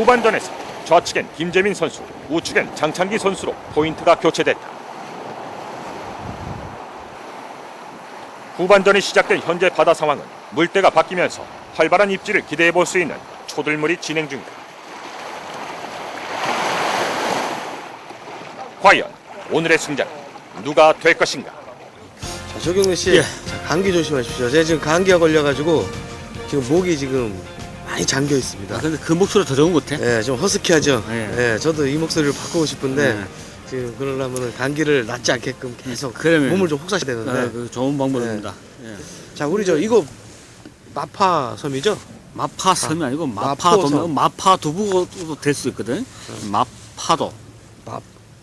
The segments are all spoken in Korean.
후반전에서 좌측엔 김재민 선수, 우측엔 장창기 선수로 포인트가 교체됐다. 후반전이 시작된 현재 바다 상황은 물때가 바뀌면서 활발한 입질을 기대해 볼 수 있는 초들물이 진행 중이다. 과연 오늘의 승자는 누가 될 것인가? 자, 조경래 씨, 예. 자, 감기 조심하십시오. 제가 지금 감기가 걸려가지고 지금 목이 지금 많이 잠겨 있습니다. 아, 근데 그 목소리가 더 좋은 것 같아. 예, 좀 허스키하죠. 예. 예, 저도 이 목소리를 바꾸고 싶은데 네. 지금 그러려면 감기를 낫지 않게끔 계속 그러면- 몸을 좀 혹사시 되는데. 아, 그 좋은 방법입니다. 예. 자, 우리 저 이거 마파 섬이죠? 마파 섬이 아니고 마파 마포섬. 도면 마파 두부도 될 수 있거든. 마파도. 마-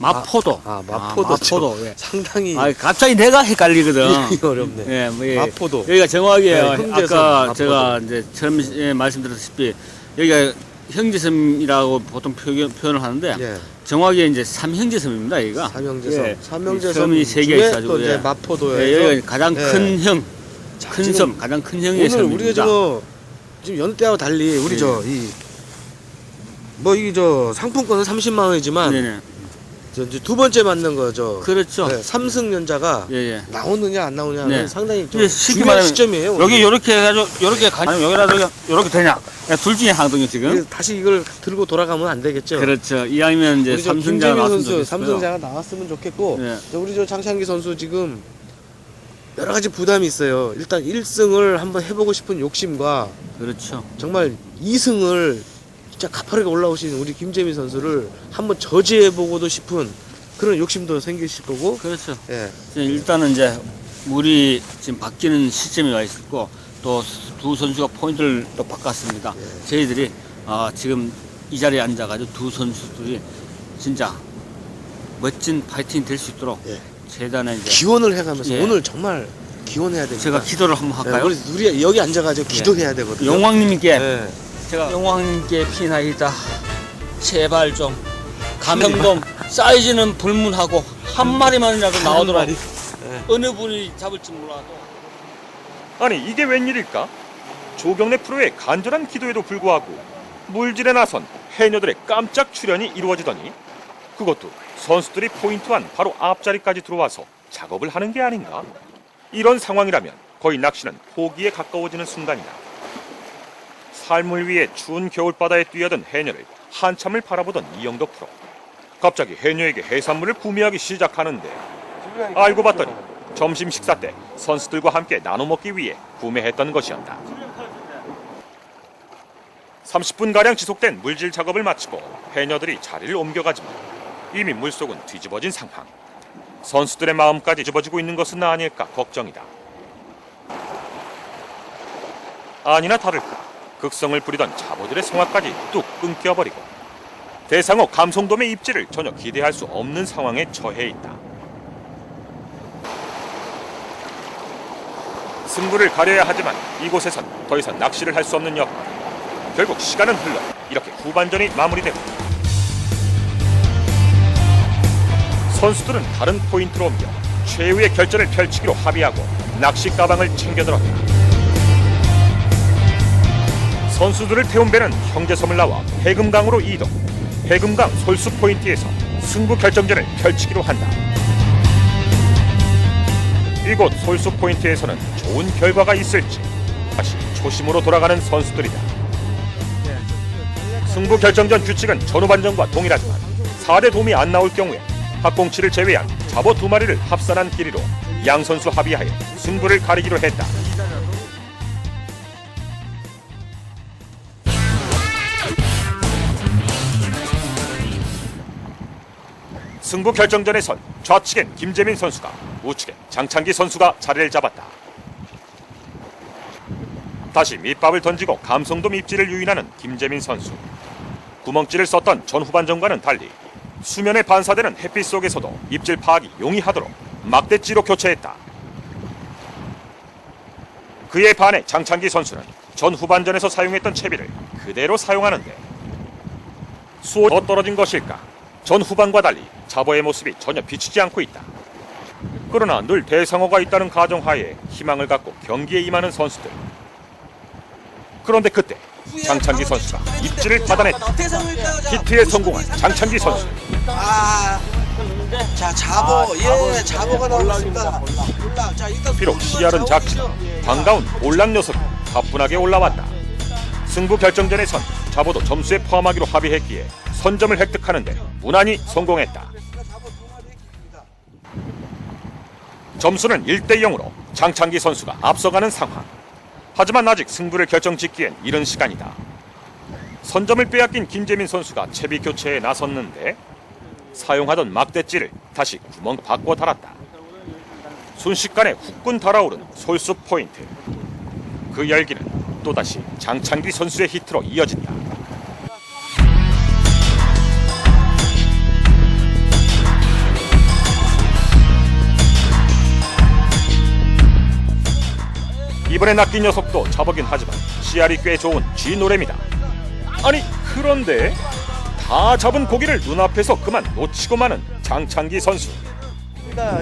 마포도. 아, 마포도. 마포도. 예. 상당히 아, 갑자기 내가 헷갈리거든. 어렵네. 예, 뭐 예. 마포도. 여기가 정확히 네, 형제섬, 아까 마포도. 제가 이제 처음 에 말씀드렸다시피 여기가 형제섬이라고 보통 표현, 표현을 하는데 예. 정확히 이제 삼형제섬입니다. 여기가. 삼형제섬. 예. 삼형제섬 섬이 세개 중에 있어가지고 또 이제 예. 마포도에 예, 여기가 가장 예. 큰 형, 자, 큰 지금 섬, 가장 큰 형의 오늘 섬입니다. 우리가 지금 여느 때하고 달리 우리 예. 저이 뭐 이게 저 상품권은 30만 원이지만 네네. 저 이제 두 번째 맞는 거저 그렇죠. 네, 삼승 연자가 예, 예. 나오느냐 안 나오냐는 네. 상당히 좀 이게 쉽게 중요한 말하면 시점이에요. 오늘. 여기 이렇게 해가지고 이렇게 가면 여기라도 이렇게 되냐? 그냥 둘 중에 하거든요 지금. 이게 다시 이걸 들고 돌아가면 안 되겠죠. 그렇죠. 이왕이면 이제 우리 저 삼성자가 김재민 나왔으면 선수 좋겠고요. 삼성자가 나왔으면 좋겠고 네. 저 우리 저 장창기 선수 지금 여러 가지 부담이 있어요. 일단 1승을 한번 해보고 싶은 욕심과 그렇죠. 정말 2승을 진짜 가파르게 올라오신 우리 김재민 선수를 한번 저지해보고도 싶은 그런 욕심도 생기실 거고 그렇죠. 예. 이제 일단은 이제 물이 지금 바뀌는 시점에 와 있고 또 두 선수가 포인트를 또 바꿨습니다. 예. 저희들이 아, 지금 이 자리에 앉아가지고 두 선수들이 진짜 멋진 파이팅 될 수 있도록 예. 재단에 이제 기원을 해가면서 예. 오늘 정말 기원해야 됩니다. 제가 기도를 한번 예, 할까요? 우리, 우리 여기 앉아가지고 기도해야 되거든요. 용왕님께 예. 제가 용왕님께 피나이다 제발 좀 감형돔 사이즈는 불문하고 한 마리만이라도 나오도록 마리. 어느 분이 잡을지 몰라도 아니 이게 웬일일까? 조경래 프로의 간절한 기도에도 불구하고 물질에 나선 해녀들의 깜짝 출연이 이루어지더니 그것도 선수들이 포인트한 바로 앞자리까지 들어와서 작업을 하는 게 아닌가? 이런 상황이라면 거의 낚시는 포기에 가까워지는 순간이다. 삶을 위해 추운 겨울바다에 뛰어든 해녀를 한참을 바라보던 이영도 프로. 갑자기 해녀에게 해산물을 구매하기 시작하는데 알고 봤더니 점심 식사 때 선수들과 함께 나눠 먹기 위해 구매했던 것이었다. 30분가량 지속된 물질 작업을 마치고 해녀들이 자리를 옮겨가지만 이미 물속은 뒤집어진 상황. 선수들의 마음까지 뒤집어지고 있는 것은 아닐까 걱정이다. 아니나 다를까 극성을 부리던 자보들의 성화까지 뚝 끊겨버리고 대상어 감성돔의 입질을 전혀 기대할 수 없는 상황에 처해 있다. 승부를 가려야 하지만 이곳에선 더 이상 낚시를 할 수 없는 여건. 결국 시간은 흘러 이렇게 후반전이 마무리되고 선수들은 다른 포인트로 옮겨 최후의 결전을 펼치기로 합의하고 낚시 가방을 챙겨들었다. 선수들을 태운 배는 형제섬을 나와 해금강으로 이동. 해금강 솔수 포인트에서 승부 결정전을 펼치기로 한다. 이곳 솔수 포인트에서는 좋은 결과가 있을지 다시 초심으로 돌아가는 선수들이다. 승부 결정전 규칙은 전후반전과 동일하지만 4대 도움이 안 나올 경우에 합공치를 제외한 잡어 두 마리를 합산한 길이로 양 선수 합의하에 승부를 가리기로 했다. 승부 결정전에선 좌측엔 김재민 선수가 우측엔 장창기 선수가 자리를 잡았다. 다시 밑밥을 던지고 감성돔 입질을 유인하는 김재민 선수. 구멍질을 썼던 전 후반전과는 달리 수면에 반사되는 햇빛 속에서도 입질 파악이 용이하도록 막대찌로 교체했다. 그에 반해 장창기 선수는 전 후반전에서 사용했던 채비를 그대로 사용하는데 수호 더 떨어진 것일까? 전 후반과 달리 자보의 모습이 전혀 비치지 않고 있다. 그러나 늘 대상어가 있다는 가정하에 희망을 갖고 경기에 임하는 선수들. 그런데 그때 장창기 선수가 입지를 받아냈다. 히트에 성공한 장창기 선수. 아, 자 자보 예 자보가 나왔습니다. 비록 씨알은 작지만 반가운 올락 녀석이 가뿐하게 올라왔다. 승부 결정전에선 자보도 점수에 포함하기로 합의했기에 선점을 획득하는데 무난히 성공했다. 점수는 1대 0으로 장창기 선수가 앞서가는 상황. 하지만 아직 승부를 결정짓기엔 이른 시간이다. 선점을 빼앗긴 김재민 선수가 채비 교체에 나섰는데 사용하던 막대찌를 다시 구멍 바꿔 달았다. 순식간에 후끈 달아오른 솔수 포인트. 그 열기는 또다시 장창기 선수의 히트로 이어진다. 이번에 낚인 녀석도 잡아긴 하지만 씨알이 꽤 좋은 쥐 노래입니다. 아니 그런데 다 잡은 고기를 눈앞에서 그만 놓치고 마는 장창기 선수.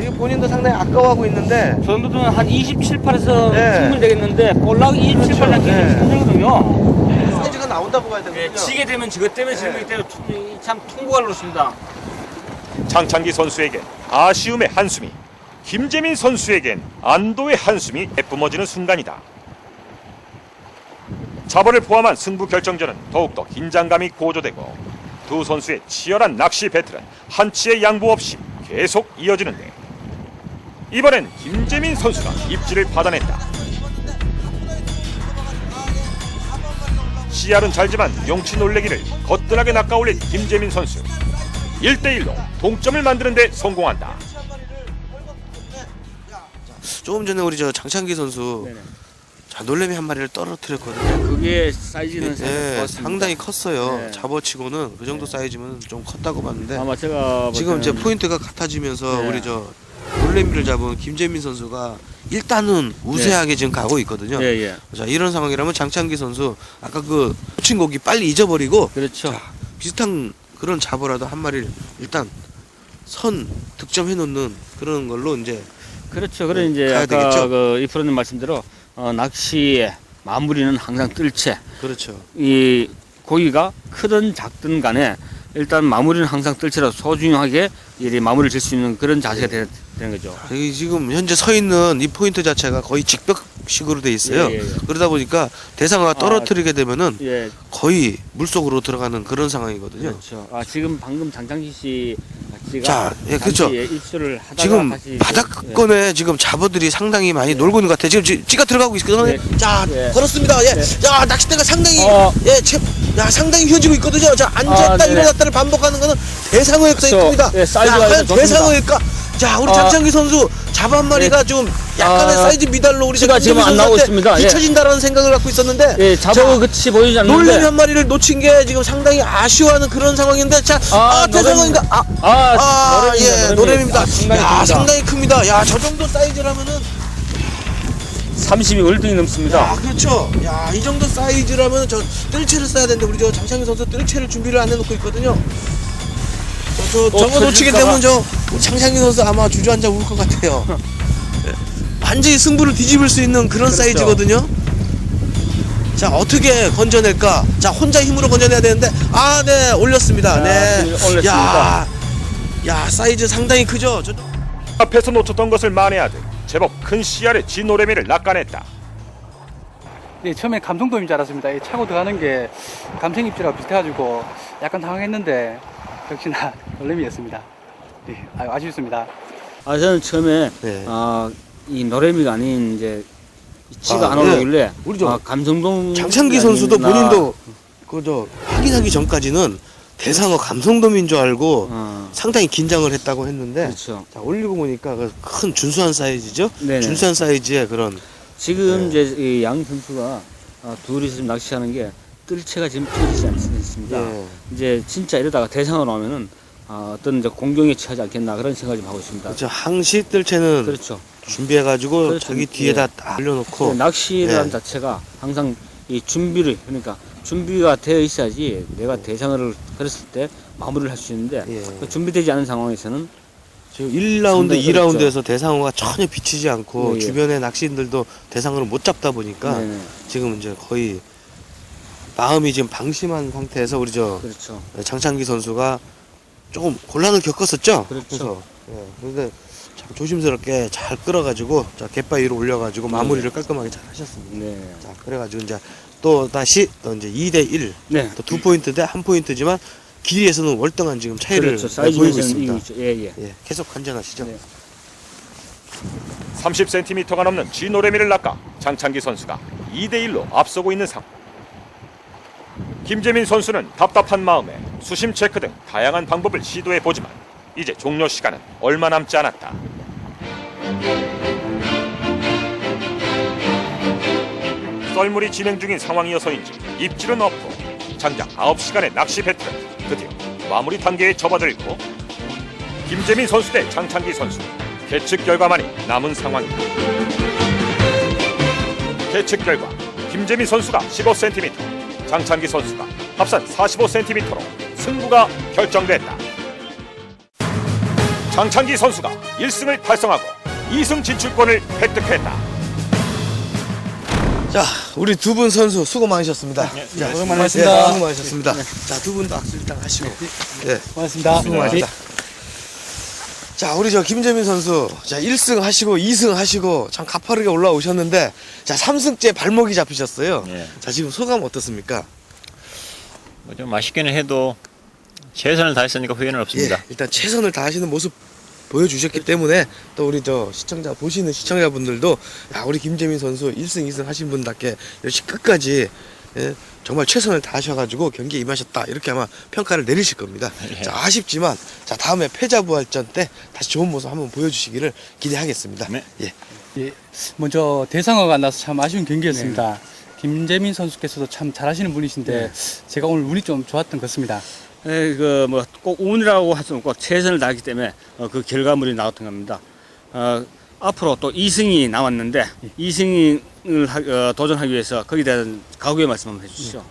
이거 본인도 상당히 아까워하고 있는데 저희들은 한 27, 8에서 네. 충분히 되겠는데 볼락 27, 그렇죠. 8이 네. 힘들거든요. 사이즈가 나온다고 봐야 되거든요. 네, 지게 되면 저것 때문에 지는 거기 때문에 참 통보가 그렇습니다. 장창기 선수에겐 아쉬움의 한숨이 김재민 선수에겐 안도의 한숨이 내뿜어지는 순간이다. 자본을 포함한 승부 결정전은 더욱더 긴장감이 고조되고 두 선수의 치열한 낚시 배틀은 한치의 양보 없이 계속 이어지는데 이번엔 김재민 선수가 입지를 받아냈다. 씨알은 잘지만 용치 놀래기를 거뜬하게 낚아올린 김재민 선수. 1대1로 동점을 만드는 데 성공한다. 조금 전에 우리 저 장창기 선수 네네. 자 놀래미 한 마리를 떨어뜨렸거든요. 그게 사이즈는 네, 좋았습니다. 상당히 컸어요. 네. 잡어치고는 그 정도 사이즈면 좀 컸다고 봤는데 아마 제가 지금 이제 포인트가 같아지면서 네. 우리 저 놀래미를 잡은 김재민 선수가 일단은 우세하게 지금 가고 있거든요. 예, 예. 자 이런 상황이라면 장창기 선수 아까 그 놓친 고기 빨리 잊어버리고 그렇죠. 자, 비슷한 그런 잡어라도 한 마리를 일단 선 득점해 놓는 그런 걸로 이제 그렇죠. 그래 이제 가야 아까 되겠죠? 그 이프로님 말씀대로 어, 낚시의 마무리는 항상 뜰채. 그렇죠. 이 고기가 크든 작든 간에 일단 마무리는 항상 뜰채로 소중하게 이 마무리를 질 수 있는 그런 자세가 되, 되는 거죠. 여기 지금 현재 서 있는 이 포인트 자체가 거의 직벽식으로 돼 있어요. 예, 예, 예. 그러다 보니까 대상어가 떨어뜨리게 되면은 예, 거의 물속으로 들어가는 그런 상황이거든요. 그렇죠. 아 지금 방금 장창기 씨 씨가 자, 예, 그렇죠. 잠시 입수를 하다가 지금 다시 예. 바닥권에 지금 잡어들이 상당히 많이 놀고 있는 것 같아요. 지금 찌- 찌가 들어가고 있거든요. 네. 자, 네. 걸었습니다. 예. 네. 자, 낚싯대가 상당히 어. 예, 채, 야, 상당히 휘어지고 있거든요. 자, 앉았다 아, 네네. 일어났다를 반복하는 거는 대상어일 그렇죠. 겁니다. 예, 자, 과연. 대상어일까? 자, 우리 아. 장창기 선수 잡아 한 마리가 좀 약간의 아, 사이즈 미달로 우리 찌가 지금 안 나오고 있습니다. 예. 뒤처진다라는 생각을 갖고 있었는데 예, 자, 자보 끝이 보이지 않는데 한 마리를 놓친 게 지금 상당히 아쉬워하는 그런 상황인데 자, 아, 아, 대상어인가? 아, 아, 아, 예, 노래입니다. 아, 야. 상당히 큽니다. 야, 저 정도 사이즈라면은 30이 월등히 넘습니다. 야, 그렇죠. 야, 이 정도 사이즈라면 저 뜰채를 써야 되는데 우리 저 장창희 선수 뜰채를 준비를 안 해놓고 있거든요. 저, 저또 저거 놓치게 터질까봐. 되면 저 장창희 선수 아마 주저앉아 울 것 같아요. 예. 완전히 승부를 뒤집을 수 있는 그런 그렇죠. 사이즈거든요. 자 어떻게 건져낼까? 자 혼자 힘으로 건져내야 되는데 아 네 올렸습니다. 자, 네. 올렸습니다. 야, 야 사이즈 상당히 크죠. 저, 앞에서 놓쳤던 것을 만회하듯 제법 큰 씨알의 쥐 노래미를 낚아냈다. 예, 처음에 감성돔인 줄 알았습니다. 예, 차고 들어가는 게 감성 입질하고 비슷해가지고 약간 당황했는데 역시나 놀림이었습니다. 예, 아유, 아쉽습니다. 아 저는 처음에 네. 아, 이 노래미가 아닌 이제 이 찌가 아, 안 올라오길래 우리 저 아, 감성동 장창기 선수도 본인도 그저 확인하기 전까지는 대상어 감성돔인 줄 알고 어, 상당히 긴장을 했다고 했는데 그렇죠. 자 올리고 보니까 그큰 준수한 사이즈죠. 네네. 준수한 사이즈의 그런 지금 네. 이제 이양 선수가 아, 둘이 지금 낚시하는 게 뜰채가 지금 펴지지 않습니다. 예. 이제 진짜 이러다가 대상으로 하면은 아, 어떤 이제 공경에 처하지 않겠나 그런 생각을 좀 하고 있습니다. 그렇죠. 항시 뜰채는 그렇죠. 준비해가지고 그렇죠. 자기 뒤에다 예. 딱 올려놓고 그 낚시라는 예. 자체가 항상 이 준비를 그러니까 준비가 되어 있어야지 내가 대상어를 걸었을 때 마무리를 할 수 있는데 예. 그 준비되지 않은 상황에서는 지금 1라운드, 상당히 2라운드에서 대상어가 전혀 비치지 않고 예, 예. 주변의 낚시인들도 대상어를 못 잡다 보니까 네네. 지금 이제 거의 마음이 지금 방심한 상태에서 우리 저 그렇죠. 장창기 선수가 조금 곤란을 겪었었죠. 그렇죠. 그래서 예, 근데 참 조심스럽게 잘 끌어가지고 자 갯바 위로 올려가지고 마무리를 깔끔하게 잘 하셨습니다. 네. 자 그래가지고 이제 또 다시 또 이제 2대 1, 네. 또 두 포인트 대한 포인트지만 길이에서는 월등한 지금 차이를 그렇죠. 네, 보이고 사이즈에서는 있습니다. 이기고 있죠. 예, 예. 예, 계속 관전하시죠. 네. 30cm가 넘는 쥐노래미를 낚아 장창기 선수가 2대 1로 앞서고 있는 상황. 김재민 선수는 답답한 마음에 수심 체크 등 다양한 방법을 시도해 보지만 이제 종료 시간은 얼마 남지 않았다. 썰물이 진행 중인 상황이어서인지 입질은 없고 장장 9시간의 낚시 배틀은 드디어 마무리 단계에 접어들고 김재민 선수 대 장창기 선수 계측 결과만이 남은 상황이다. 계측 결과 김재민 선수가 15cm, 장창기 선수가 합산 45cm로 승부가 결정됐다. 장창기 선수가 1승을 달성하고 2승 진출권을 획득했다. 자, 우리 두 분 선수 수고 많으셨습니다. 네, 자, 수고 많으셨습니다. 예, 수고 많으셨습니다. 자, 두 분도 악수 일단 하시고. 예, 고맙습니다. 수고 많으셨다. 자, 우리 저 김재민 선수, 자, 1승 하시고 2승 하시고 참 가파르게 올라오셨는데, 자, 3승째 발목이 잡히셨어요. 예. 자, 지금 소감 어떻습니까? 뭐좀 맛있게는 해도 최선을 다했으니까 후회는 없습니다. 예, 일단 최선을 다하시는 모습 보여주셨기 때문에 또 우리 저 시청자 보시는 시청자분들도 야 우리 김재민 선수 1승 2승 하신 분답게 열심히 끝까지 예, 정말 최선을 다하셔가지고 경기에 임하셨다 이렇게 아마 평가를 내리실 겁니다. 예. 자 아쉽지만 자 다음에 패자부활전 때 다시 좋은 모습 한번 보여주시기를 기대하겠습니다. 네. 예. 예, 먼저 대상어가 안 나서 참 아쉬운 경기였습니다. 김재민 선수께서도 참 잘하시는 분이신데 제가 오늘 운이 좀 좋았던 것 같습니다. 예, 그뭐 꼭 운이라고 할 수는 없고 최선을 다했기 때문에 어, 그 결과물이 나왔던 겁니다. 어, 앞으로 또 2승이 나왔는데 2승을 하, 어, 도전하기 위해서 거기에 대한 각오의 말씀 한번 해주시죠.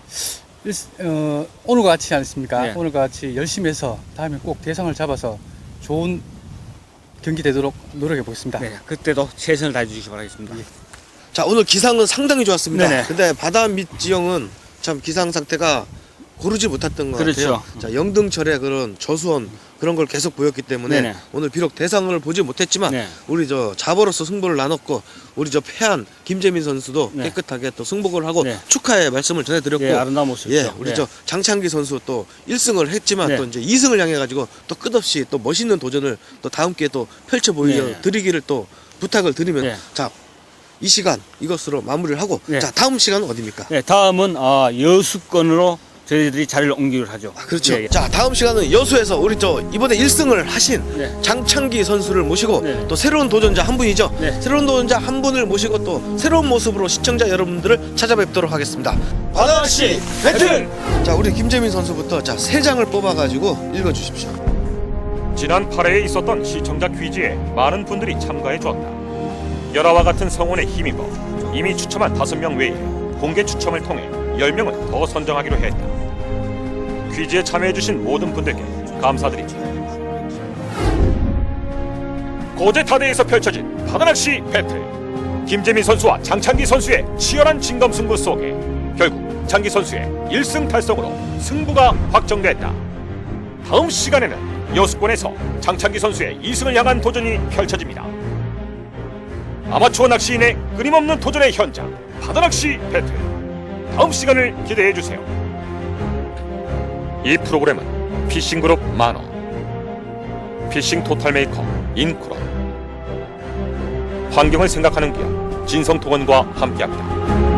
일- 어, 오늘과 같이 않습니까? 네. 오늘과 같이 열심히 해서 다음에 꼭 대상을 잡아서 좋은 경기 되도록 노력해 보겠습니다. 네, 그때도 최선을 다해 주시기 바라겠습니다. 자 오늘 기상은 상당히 좋았습니다. 네네. 근데 바다 밑 지형은 참 기상 상태가 고르지 못했던 것 그렇죠. 같아요. 자 영등철의 그런 저수원 그런 걸 계속 보였기 때문에 네네. 오늘 비록 대상을 보지 못했지만 네. 우리 저 자버로서 승부를 나눴고 우리 저 패한 김재민 선수도 네. 깨끗하게 또 승복을 하고 네. 축하의 말씀을 전해드렸고 예, 아름다운 모습이죠. 예, 우리 네. 저 장창기 선수 또 1승을 했지만 네. 또 이제 2승을 향해 가지고 또 끝없이 또 멋있는 도전을 또 다음 기회에 또 펼쳐 보여 네. 드리기를 또 부탁을 드리면 네. 자, 이 시간 이것으로 마무리를 하고 네. 자, 다음 시간은 어디입니까? 네, 다음은 어, 여수권으로 저희들이 자리를 옮기기로 하죠. 아, 그렇죠. 예, 예. 자, 다음 시간은 여수에서 우리 저 이번에 1승을 하신 네. 장창기 선수를 모시고 네. 또 새로운 도전자 한 분이죠. 네. 새로운 도전자 한 분을 모시고 또 새로운 모습으로 시청자 여러분들을 찾아뵙도록 하겠습니다. 바다씨 배틀! 자, 우리 김재민 선수부터 자, 세 장을 뽑아 가지고 읽어 주십시오. 지난 8회에 있었던 시청자 퀴즈에 많은 분들이 참가해 주었다. 열화와 같은 성원에 힘입어 이미 추첨한 5명 외에 공개 추첨을 통해 10명을 더 선정하기로 했다. 퀴즈에 참여해주신 모든 분들께 감사드리지. 고제타대에서 펼쳐진 바다낚시 배틀. 김재민 선수와 장창기 선수의 치열한 진검 승부 속에 결국 장기 선수의 1승 달성으로 승부가 확정됐다. 다음 시간에는 여수권에서 장창기 선수의 2승을 향한 도전이 펼쳐집니다. 아마추어 낚시인의 끊임없는 도전의 현장 바다낚시 배틀 다음 시간을 기대해 주세요. 이 프로그램은 피싱그룹 만원 피싱 토탈메이커 인크로 환경을 생각하는 기업 진성토건과 함께합니다.